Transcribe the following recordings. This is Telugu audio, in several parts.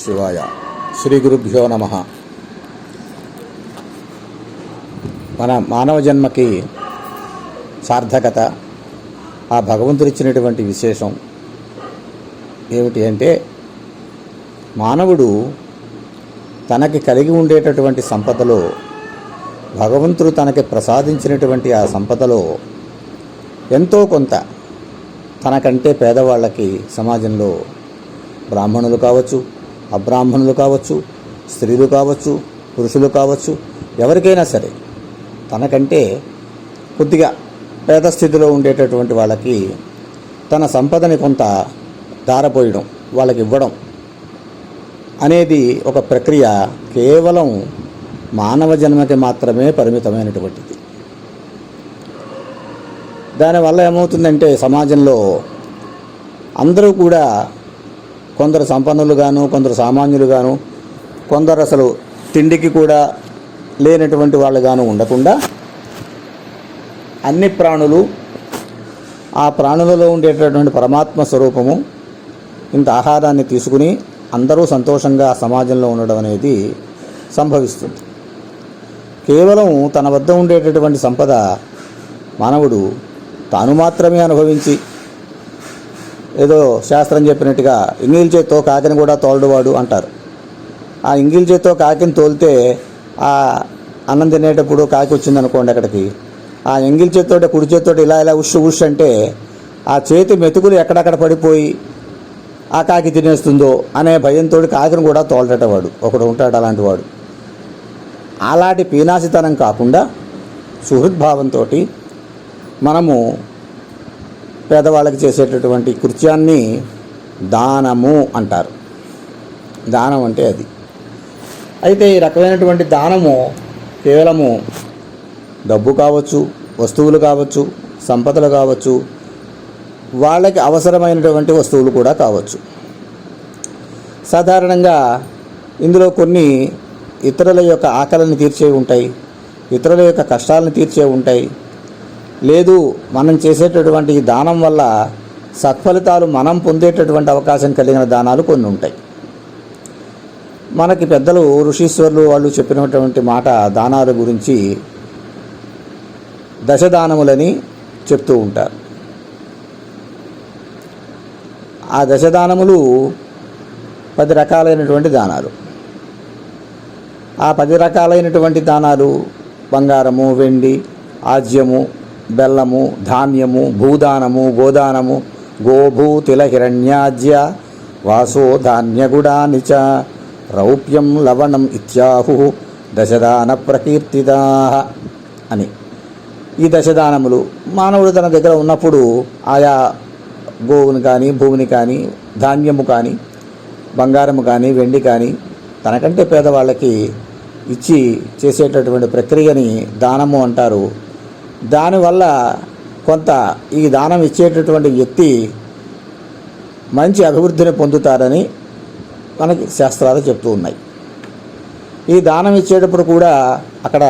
శివాయ. శ్రీ గురుభ్యో నమ. మన మానవ జన్మకి సార్థకత ఆ భగవంతుడు ఇచ్చినటువంటి విశేషం ఏమిటి అంటే మానవుడు తనకి కలిగి ఉండేటటువంటి సంపదలో భగవంతుడు తనకి ప్రసాదించినటువంటి ఆ సంపదలో ఎంతో కొంత తనకంటే పేదవాళ్ళకి సమాజంలో బ్రాహ్మణులు కావచ్చు అబ్రాహ్మణులు కావచ్చు స్త్రీలు కావచ్చు పురుషులు కావచ్చు ఎవరికైనా సరే తనకంటే కొద్దిగా పేద స్థితిలో ఉండేటటువంటి వాళ్ళకి తన సంపదని కొంత దారపోయడం వాళ్ళకి ఇవ్వడం అనేది ఒక ప్రక్రియ కేవలం మానవ జన్మకి మాత్రమే పరిమితమైనటువంటిది. దానివల్ల ఏమవుతుందంటే సమాజంలో అందరూ కూడా కొందరు సంపన్నులుగాను కొందరు సామాన్యులుగాను కొందరు అసలు తిండికి కూడా లేనటువంటి వాళ్ళుగాను ఉండకుండా అన్ని ప్రాణులు ఆ ప్రాణులలో ఉండేటటువంటి పరమాత్మ స్వరూపము ఇంత ఆహారాన్ని తీసుకుని అందరూ సంతోషంగా సమాజంలో ఉండడం అనేది సంభవిస్తుంది. కేవలం తన వద్ద ఉండేటటువంటి సంపద మానవుడు తాను మాత్రమే అనుభవించి ఏదో శాస్త్రం చెప్పినట్టుగా ఇంగిల్ చేత్తో కాకిని కూడా తోలడువాడు అంటారు. ఆ ఇంగిల్ చేత్తో కాకిని తోలితే ఆ అన్నం తినేటప్పుడు కాకి వచ్చింది అనుకోండి అక్కడికి. ఆ ఎంగిల్ చేత్తో కుడి చేత్తోటి ఇలా ఇలా ఉష్ ఉష్ అంటే ఆ చేతి మెతుకులు ఎక్కడక్కడ పడిపోయి ఆ కాకి తినేస్తుందో అనే భయంతో కాకిని కూడా తోలటవాడు. ఒకడు ఉంటాడు అలాంటి వాడు. అలాంటి పీనాసితనం కాకుండా సుహృద్భావంతో మనము పేదవాళ్ళకి చేసేటటువంటి కృత్యాన్ని దానము అంటారు. దానం అంటే అది. అయితే ఈ రకమైనటువంటి దానము కేవలము డబ్బు కావచ్చు వస్తువులు కావచ్చు సంపదలు కావచ్చు వాళ్ళకి అవసరమైనటువంటి వస్తువులు కూడా కావచ్చు. సాధారణంగా ఇందులో కొన్ని ఇతరుల యొక్క ఆకలిని తీర్చే ఉంటాయి ఇతరుల యొక్క కష్టాలను తీర్చే ఉంటాయి లేదు మనం చేసేటటువంటి ఈ దానం వల్ల సత్ఫలితాలు మనం పొందేటటువంటి అవకాశం కలిగిన దానాలు కొన్ని ఉంటాయి. మనకి పెద్దలు ఋషీశ్వరులు వాళ్ళు చెప్పినటువంటి మాట దానాల గురించి దశదానములని చెప్తూ ఉంటారు. ఆ దశదానములు పది రకాలైనటువంటి దానాలు. ఆ పది రకాలైనటువంటి దానాలు బంగారము వెండి ఆజ్యము బెల్లము ధాన్యము భూదానము గోదానము గోభూ తిల హిరణ్యాజ్య వాసో ధాన్యగుడాని చ రౌప్యం లవణం ఇత్యాహు దశదాన ప్రకీర్తిదా అని. ఈ దశదానములు మానవుడు తన దగ్గర ఉన్నప్పుడు ఆయా గోవుని కానీ భూమిని కానీ ధాన్యము కానీ బంగారము కానీ వెండి కానీ తనకంటే పేదవాళ్ళకి ఇచ్చి చేసేటటువంటి ప్రక్రియని దానము అంటారు దానివల్ల కొంత ఈ దానం ఇచ్చేటటువంటి వ్యక్తి మంచి అభివృద్ధిని పొందుతారని మనకి శాస్త్రాలు చెప్తూ ఉన్నాయి. ఈ దానం ఇచ్చేటప్పుడు కూడా అక్కడ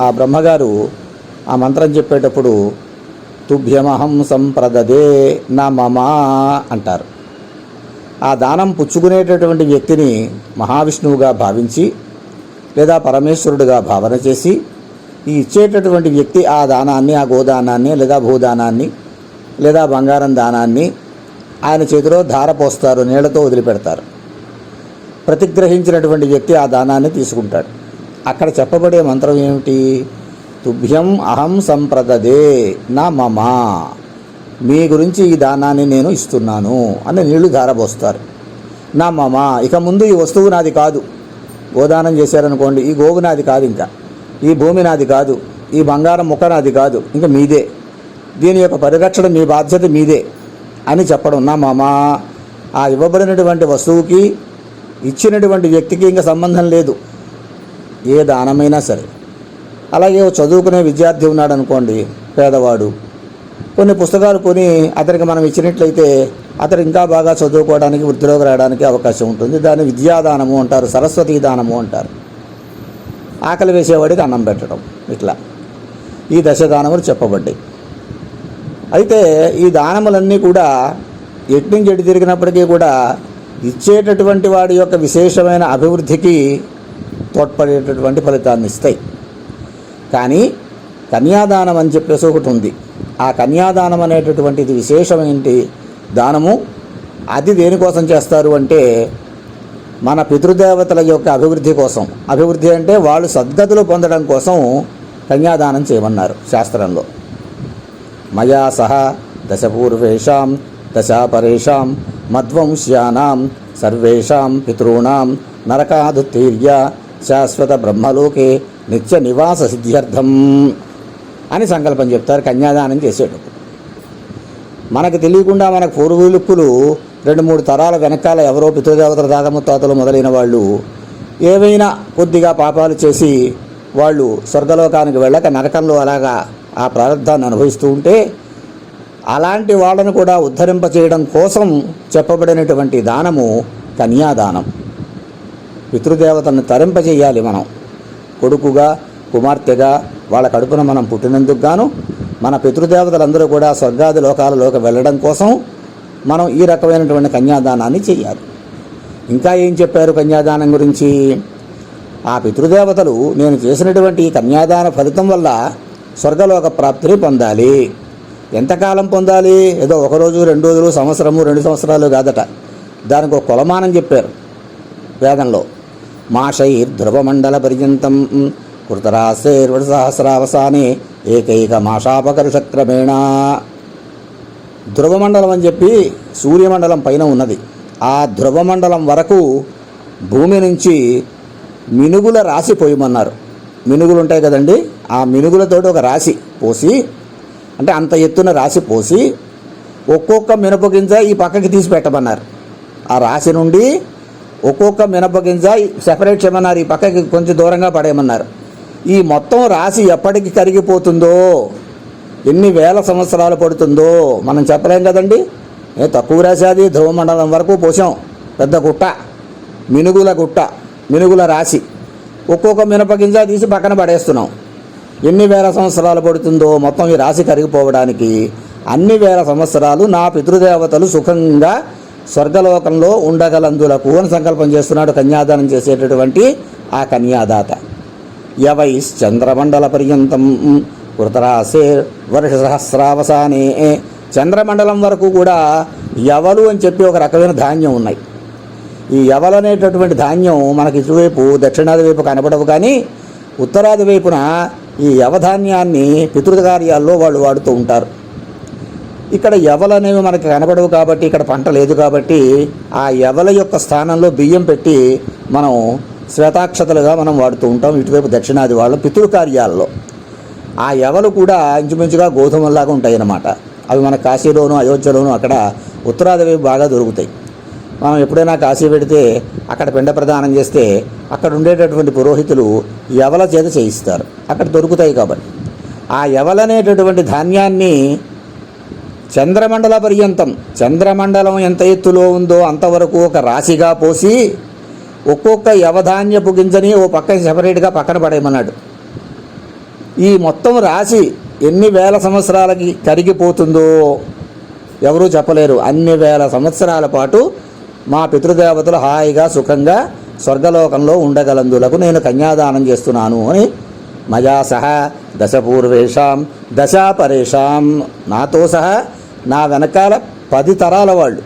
ఆ బ్రహ్మగారు ఆ మంత్రం చెప్పేటప్పుడు తుభ్యమహం సంప్రదదే నా మమా అంటారు. ఆ దానం పుచ్చుకునేటటువంటి వ్యక్తిని మహావిష్ణువుగా భావించి లేదా పరమేశ్వరుడుగా భావన చేసి ఈ ఇచ్చేటటువంటి వ్యక్తి ఆ దానాన్ని ఆ గోదానాన్ని లేదా భూదానాన్ని లేదా బంగారం దానాన్ని ఆయన చేతిలో ధార పోస్తారు నీళ్ళతో వదిలిపెడతారు. ప్రతిగ్రహించినటువంటి వ్యక్తి ఆ దానాన్ని తీసుకుంటాడు. అక్కడ చెప్పబడే మంత్రం ఏమిటి? తుభ్యం అహం సంప్రదదే నా మమ. మీ గురించి ఈ దానాన్ని నేను ఇస్తున్నాను అని నీళ్ళు ధారపోస్తారు. నా మమా. ఇక ముందు ఈ వస్తువు నాది కాదు. గోదానం చేశారనుకోండి ఈ గోవు నాది కాదు ఇంకా. ఈ భూమి నాది కాదు ఈ బంగారం ముక్క నాది కాదు ఇంకా మీదే. దీని యొక్క పరిరక్షణ మీ బాధ్యత మీదే అని చెప్పడం. నా మామ ఆ ఇవ్వబడినటువంటి వస్తువుకి ఇచ్చినటువంటి వ్యక్తికి ఇంకా సంబంధం లేదు. ఏ దానమైనా సరే. అలాగే చదువుకునే విద్యార్థి ఉన్నాడు అనుకోండి పేదవాడు. కొన్ని పుస్తకాలు కొని అతనికి మనం ఇచ్చినట్లయితే అతను ఇంకా బాగా చదువుకోవడానికి వృద్ధిలోకి రావడానికి అవకాశం ఉంటుంది. దాన్ని విద్యాదానము అంటారు సరస్వతీ దానము అంటారు. ఆకలి వేసేవాడికి అన్నం పెట్టడం ఇట్లా. ఈ దశదానములు చెప్పబడ్డాయి. అయితే ఈ దానములన్నీ కూడా ఎట్టించి ఎటు తిరిగినప్పటికీ కూడా ఇచ్చేటటువంటి వాడి యొక్క విశేషమైన అభివృద్ధికి తోడ్పడేటటువంటి ఫలితాన్ని ఇస్తాయి. కానీ కన్యాదానం అని చెప్పేసి ఒకటి ఉంది. ఆ కన్యాదానం అనేటటువంటిది విశేషమైన దానము అది దేనికోసం చేస్తారు అంటే మన పితృదేవతల యొక్క అభివృద్ధి కోసం. అభివృద్ధి అంటే వాళ్ళు సద్గతులు పొందడం కోసం కన్యాదానం చేయమన్నారు శాస్త్రంలో. మయా సహా దశపూర్వేషాం దశాపరేషాం మధ్వంశ్యానాం సర్వేషాం పితॄణాం నరకాదుత్తీర్య శాశ్వత బ్రహ్మలోకే నిత్య నివాస సిద్ధ్యర్థం అని సంకల్పం చెప్తారు కన్యాదానం చేసేటప్పుడు. మనకు తెలియకుండా మనకు పూర్వీకులు రెండు మూడు తరాల వెనకాల ఎవరో పితృదేవతల తాతముత్తాతలు మొదలైన వాళ్ళు ఏవైనా కొద్దిగా పాపాలు చేసి వాళ్ళు స్వర్గలోకానికి వెళ్ళక నరకంలో అలాగా ఆ ప్రారంధాన్ని అనుభవిస్తూ ఉంటే అలాంటి వాళ్ళను కూడా ఉద్ధరింప చేయడం కోసం చెప్పబడినటువంటి దానము కన్యాదానం. పితృదేవతను తరింపజేయాలి మనం. కొడుకుగా కుమార్తెగా వాళ్ళ కడుపున మనం పుట్టినందుకు గాను మన పితృదేవతలందరూ కూడా స్వర్గాది లోకాలలోకి వెళ్ళడం కోసం మనం ఈ రకమైనటువంటి కన్యాదానాన్ని చేయాలి. ఇంకా ఏం చెప్పారు కన్యాదానం గురించి? ఆ పితృదేవతలు నేను చేసినటువంటి ఈ కన్యాదాన ఫలితం వల్ల స్వర్గలోక ప్రాప్తిని పొందాలి. ఎంతకాలం పొందాలి? ఏదో ఒకరోజు రెండు రోజులు సంవత్సరము రెండు సంవత్సరాలు కాదట. దానికి ఒక కొలమానం చెప్పారు వేదంలో. మాషైర్ ధ్రువమండల పర్యంతం కృతరాశేర్వడ సహస్రావసానే ఏకైక మాషాపకరుషక్రమేణ. ధ్రువమండలం అని చెప్పి సూర్యమండలం పైన ఉన్నది. ఆ ధ్రువమండలం వరకు భూమి నుంచి మినుగుల రాశి పోయమన్నారు. మినుగులు ఉంటాయి కదండి ఆ మినుగులతోటి ఒక రాశి పోసి అంటే అంత ఎత్తున రాశి పోసి ఒక్కొక్క మినప గింజ ఈ పక్కకి తీసి పెట్టమన్నారు. ఆ రాశి నుండి ఒక్కొక్క మినప గింజ సెపరేట్ చేయమన్నారు ఈ పక్కకి కొంచెం దూరంగా పడేయమన్నారు. ఈ మొత్తం రాశి ఎప్పటికి కరిగిపోతుందో ఎన్ని వేల సంవత్సరాలు పడుతుందో మనం చెప్పలేం కదండి? ఏ తక్కువ రాశాది ధ్రువమండలం వరకు పోసాం పెద్ద గుట్ట మినుగుల గుట్ట మినుగుల రాశి. ఒక్కొక్క మినప గింజ తీసి పక్కన పడేస్తున్నాం. ఎన్ని వేల సంవత్సరాలు పడుతుందో మొత్తం ఈ రాశి కరిగిపోవడానికి అన్ని వేల సంవత్సరాలు నా పితృదేవతలు సుఖంగా స్వర్గలోకంలో ఉండగలందులకు అని సంకల్పం చేస్తున్నాడు కన్యాదానం చేసేటటువంటి ఆ కన్యాదాత. యవైశ్చంద్రమండల పర్యంతం కృతరాసే వర్ష సహస్రావసానే చంద్రమండలం వరకు కూడా యవలు అని చెప్పి ఒక రకమైన ధాన్యం ఉన్నాయి. ఈ యవలు అనేటటువంటి ధాన్యం మనకి ఇటువైపు దక్షిణాది వైపు కనబడవు కానీ ఉత్తరాది వైపున ఈ యవధాన్యాన్ని పితృకార్యాల్లో వాళ్ళు వాడుతూ ఉంటారు. ఇక్కడ ఎవలు అనేవి మనకి కనబడవు కాబట్టి ఇక్కడ పంట లేదు కాబట్టి ఆ ఎవల యొక్క స్థానంలో బియ్యం పెట్టి మనం శ్వేతాక్షతలుగా మనం వాడుతూ ఉంటాం ఇటువైపు దక్షిణాది వాళ్ళు పితృకార్యాల్లో. ఆ ఎవలు కూడా ఇంచుమించుగా గోధుమల్లాగా ఉంటాయి అన్నమాట అవి మన కాశీలోను అయోధ్యలోను అక్కడ ఉత్తరాదివి బాగా దొరుకుతాయి. మనం ఎప్పుడైనా కాశీ పెడితే అక్కడ పిండ ప్రదానం చేస్తే అక్కడ ఉండేటటువంటి పురోహితులు ఎవల చేత చేయిస్తారు. అక్కడ దొరుకుతాయి కాబట్టి. ఆ ఎవలనేటటువంటి ధాన్యాన్ని చంద్రమండల పర్యంతం చంద్రమండలం ఎంత ఎత్తులో ఉందో అంతవరకు ఒక రాశిగా పోసి ఒక్కొక్క యవధాన్యపు గింజని ఓ పక్కన సెపరేట్గా పక్కన పడేయమన్నాడు. ఈ మొత్తం రాశి ఎన్ని వేల సంవత్సరాలకి కరిగిపోతుందో ఎవరూ చెప్పలేరు. అన్ని వేల సంవత్సరాల పాటు మా పితృదేవతలు హాయిగా సుఖంగా స్వర్గలోకంలో ఉండగలందులకు నేను కన్యాదానం చేస్తున్నాను అని మయా సహా దశపూర్వేషాం దశాపరేషాం. నాతో సహా నా వెనకాల పది తరాల వాళ్ళు.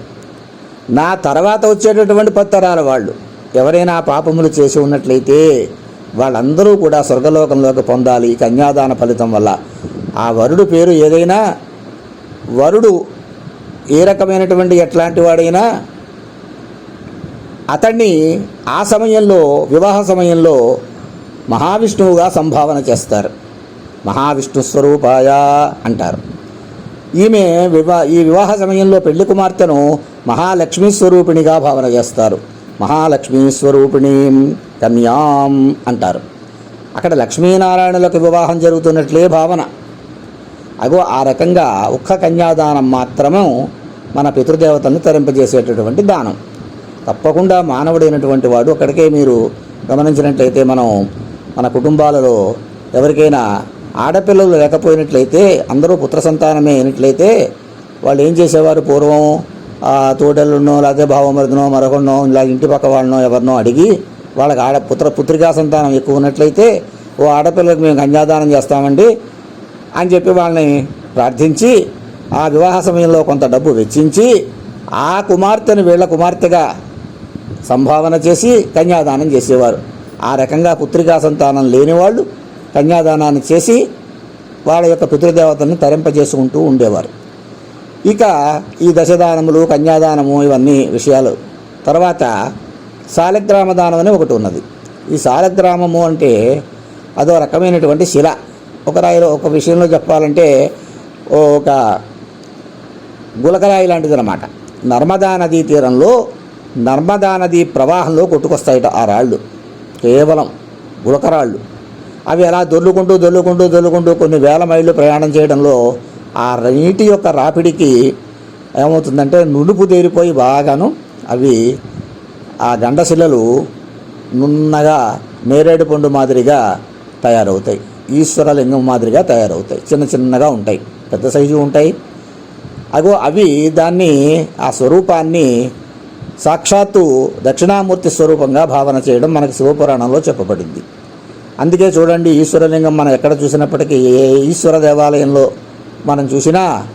నా తర్వాత వచ్చేటటువంటి పది తరాల వాళ్ళు. ఎవరైనా పాపములు చేసి ఉన్నట్లయితే వాళ్ళందరూ కూడా స్వర్గలోకంలోకి పొందాలి ఈ కన్యాదాన ఫలితం వల్ల. ఆ వరుడు పేరు ఏదైనా వరుడు ఏ రకమైనటువంటి ఎట్లాంటి వాడైనా అతన్ని ఆ సమయంలో వివాహ సమయంలో మహావిష్ణువుగా సంభావన చేస్తారు. మహావిష్ణు స్వరూపాయ అంటారు. ఈమె వివా ఈ వివాహ సమయంలో పెళ్ళి కుమార్తెను మహాలక్ష్మీ స్వరూపిణిగా భావన చేస్తారు. మహాలక్ష్మీ స్వరూపిణి. కన్యాం అంటారు. అక్కడ లక్ష్మీనారాయణులకు వివాహం జరుగుతున్నట్లే భావన. అగో ఆ రకంగా ఒక్క కన్యాదానం మాత్రమే మన పితృదేవతలను తరింపజేసేటటువంటి దానం. తప్పకుండా మానవుడైనటువంటి వాడు అక్కడికే మీరు గమనించినట్లయితే మనం మన కుటుంబాలలో ఎవరికైనా ఆడపిల్లలు లేకపోయినట్లయితే అందరూ పుత్ర సంతానమే అయినట్లయితే వాళ్ళు ఏం చేసేవారు? పూర్వం ఆ లేకపోతే భావమరుదనో మరొకనో ఇలా ఇంటి పక్క వాళ్ళనో ఎవరినో అడిగి వాళ్ళకి ఆడ పుత్ర పుత్రికా సంతానం ఎక్కువ ఉన్నట్లయితే ఓ ఆడపిల్లకి మేము కన్యాదానం చేస్తామండి అని చెప్పి వాళ్ళని ప్రార్థించి ఆ వివాహ సమయంలో కొంత డబ్బు వెచ్చించి ఆ కుమార్తెను వీళ్ళ కుమార్తెగా సంభావన చేసి కన్యాదానం చేసేవారు. ఆ రకంగా పుత్రికా సంతానం లేని వాళ్ళు కన్యాదానాన్ని చేసి వాళ్ళ యొక్క పితృదేవతల్ని తరింపజేసుకుంటూ ఉండేవారు. ఇక ఈ దశదానములు కన్యాదానము ఇవన్నీ విషయాలు. తర్వాత సాలగ్రామ దానం అని ఒకటి ఉన్నది. ఈ శాలగ్రామము అంటే అదో రకమైనటువంటి శిల. ఒక రాయిలో ఒక విషయంలో చెప్పాలంటే ఓ ఒక గులకరాయి లాంటిది అనమాట నర్మదా నదీ తీరంలో నర్మదా నదీ ప్రవాహంలో కొట్టుకొస్తాయట ఆ రాళ్ళు. కేవలం గులకరాళ్ళు. అవి అలా దొర్లుకుంటూ దొర్లుకుంటూ దొర్లుకుంటూ కొన్ని వేల మైళ్ళు ప్రయాణం చేయడంలో ఆ నీటి యొక్క రాపిడికి ఏమవుతుందంటే నునుపు తేరిపోయి బాగాను అవి ఆ గండశిలలు నున్నగా నేరేడు పండు మాదిరిగా తయారవుతాయి. ఈశ్వరలింగం మాదిరిగా తయారవుతాయి. చిన్న చిన్నగా ఉంటాయి. పెద్ద సైజు ఉంటాయి. అగో అవి దాన్ని ఆ స్వరూపాన్ని సాక్షాత్తు దక్షిణామూర్తి స్వరూపంగా భావన చేయడం మనకు శివపురాణంలో చెప్పబడింది. అందుకే చూడండి ఈశ్వరలింగం మనం ఎక్కడ చూసినప్పటికీ ఏ ఈశ్వర దేవాలయంలో మనం చూసినా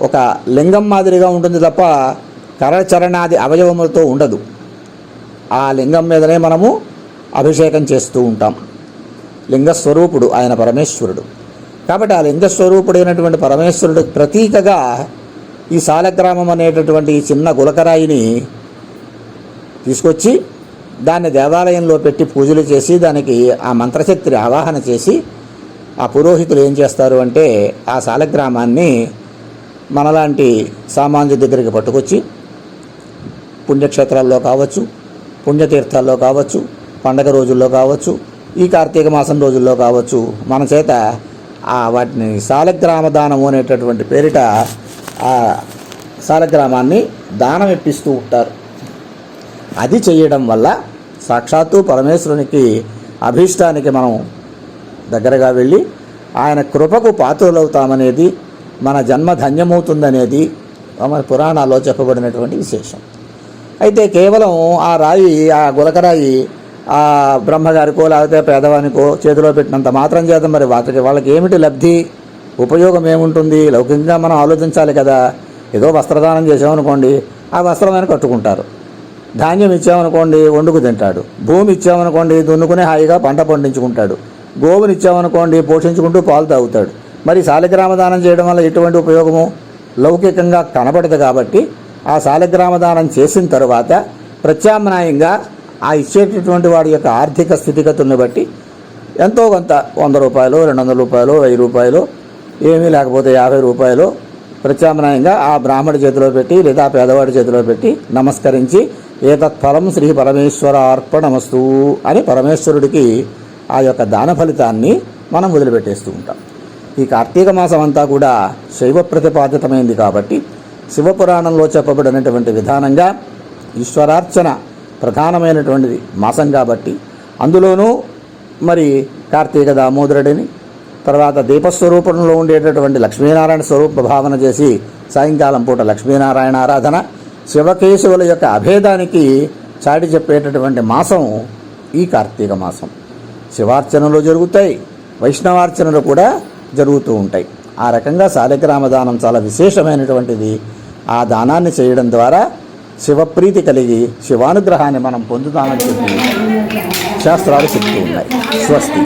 ఒక లింగం మాదిరిగా ఉంటుంది తప్ప కరచరణాది అవయవములతో ఉండదు. ఆ లింగం మీదనే మనము అభిషేకం చేస్తూ ఉంటాం. లింగస్వరూపుడు ఆయన పరమేశ్వరుడు. కాబట్టి ఆ లింగస్వరూపుడైనటువంటి పరమేశ్వరుడు ప్రతీకగా ఈ సాలగ్రామం అనేటటువంటి ఈ చిన్న గులకరాయిని తీసుకొచ్చి దాన్ని దేవాలయంలో పెట్టి పూజలు చేసి దానికి ఆ మంత్రశక్తిని ఆవాహన చేసి ఆ పురోహితులు ఏం చేస్తారు అంటే ఆ సాలగ్రామాన్ని మనలాంటి సామాన్యుడి దగ్గరికి పట్టుకొచ్చి పుణ్యక్షేత్రాల్లో కావచ్చు పుణ్యతీర్థాల్లో కావచ్చు పండగ రోజుల్లో కావచ్చు ఈ కార్తీక మాసం రోజుల్లో కావచ్చు మన చేత ఆ వాటిని సాలగ్రామ దానము అనేటటువంటి పేరిట ఆ సాలగ్రామాన్ని దానం ఇప్పిస్తూ ఉంటారు. అది చేయడం వల్ల సాక్షాత్తు పరమేశ్వరునికి అభీష్టానికి మనం దగ్గరగా వెళ్ళి ఆయన కృపకు పాత్రులవుతామనేది మన జన్మ ధన్యమవుతుందనేది మన పురాణాల్లో చెప్పబడినటువంటి విశేషం. అయితే కేవలం ఆ రాయి ఆ గులకరాయి ఆ బ్రహ్మగారికో లేకపోతే పేదవానికో చేతిలో పెట్టినంత మాత్రం చేత మరి. వాటికి వాళ్ళకి ఏమిటి లబ్ధి? ఉపయోగం ఏముంటుంది? లౌకికంగా మనం ఆలోచించాలి కదా. ఏదో వస్త్రదానం చేసామనుకోండి ఆ వస్త్రమైన కట్టుకుంటారు. ధాన్యం ఇచ్చామనుకోండి వండుకు తింటాడు. భూమి ఇచ్చామనుకోండి దున్నుకుని హాయిగా పంట పండించుకుంటాడు. గోవుని ఇచ్చామనుకోండి పోషించుకుంటూ పాలు తాగుతాడు. మరి శాలిగ్రామ దానం చేయడం వల్ల ఎటువంటి ఉపయోగము? లౌకికంగా కనబడదు కాబట్టి ఆ శాలగ్రామ దానం చేసిన తర్వాత ప్రత్యామ్నాయంగా ఆ ఇచ్చేటటువంటి వాడి యొక్క ఆర్థిక స్థితిగతులను బట్టి ఎంతో కొంత వంద రూపాయలు రెండు వందల రూపాయలు వెయ్యి రూపాయలు ఏమీ లేకపోతే యాభై రూపాయలు ప్రత్యామ్నాయంగా ఆ బ్రాహ్మడి చేతిలో పెట్టి లేదా పేదవాడి చేతిలో పెట్టి నమస్కరించి ఏతత్ఫలం శ్రీ పరమేశ్వర అర్పణమస్తు అని పరమేశ్వరుడికి ఆ యొక్క దాన ఫలితాన్ని మనం వదిలిపెట్టేస్తూ ఉంటాం. ఈ కార్తీక మాసం అంతా కూడా శైవ ప్రతిపాదితమైంది కాబట్టి శివపురాణంలో చెప్పబడినటువంటి విధానంగా ఈశ్వరార్చన ప్రధానమైనటువంటిది మాసం కాబట్టి. అందులోనూ మరి కార్తీక దామోదరుడిని తర్వాత దీపస్వరూపంలో ఉండేటటువంటి లక్ష్మీనారాయణ స్వరూప భావన చేసి సాయంకాలం పూట లక్ష్మీనారాయణ ఆరాధన శివకేశవుల యొక్క అభేదానికి చాటి చెప్పేటటువంటి మాసం ఈ కార్తీక మాసం. శివార్చనలు జరుగుతాయి వైష్ణవార్చనలు కూడా జరుగుతూ ఉంటాయి. ఆ రకంగా శాలిగ్రామ దానం చాలా విశేషమైనటువంటిది. ఆ దానాన్ని చేయడం ద్వారా శివప్రీతి కలిగి శివానుగ్రహాన్ని మనం పొందుతామని చెప్పి శాస్త్రాలు చెప్తూ ఉన్నాయి. స్వస్తి.